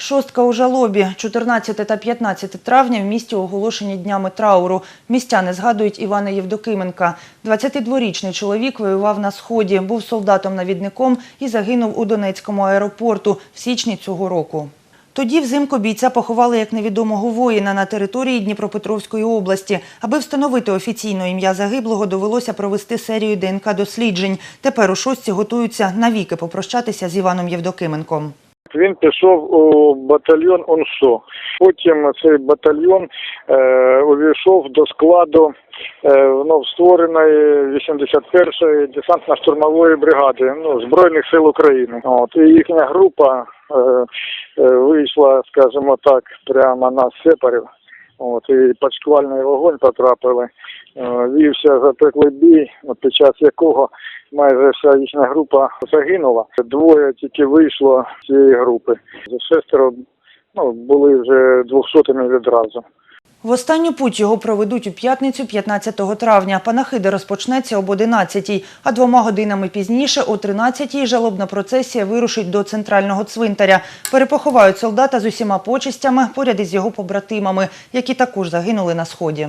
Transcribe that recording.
Шостка у жалобі. 14 та 15 травня в місті оголошені днями трауру. Містяни згадують Івана Євдокименка. 22-річний чоловік воював на Сході, був солдатом-навідником і загинув у Донецькому аеропорту в січні цього року. Тоді взимку бійця поховали як невідомого воїна на території Дніпропетровської області. Аби встановити офіційно ім'я загиблого, довелося провести серію ДНК-досліджень. Тепер у шостці готуються навіки попрощатися з Іваном Євдокименком. Він пішов у батальйон УНСО. Потім цей батальйон е, увійшов до складу е, вновь створеної 81-ї десантно-штурмової бригади ну, Збройних сил України. От, і їхня група е, е, вийшла, скажімо так, прямо на сепарів. От, і під шквальний вогонь потрапили. Е, Вівся запеклий бій, от, під час якого майже вся їхня група загинула. Двоє тільки вийшло з цієї групи. Шестеро ну, були вже двохсотими відразу. В останню путь його проведуть у п'ятницю 15 травня. Панахида розпочнеться об 11 а двома годинами пізніше, о 13 жалобна процесія вирушить до центрального цвинтаря. Перепоховають солдата з усіма почестями поряд із його побратимами, які також загинули на Сході.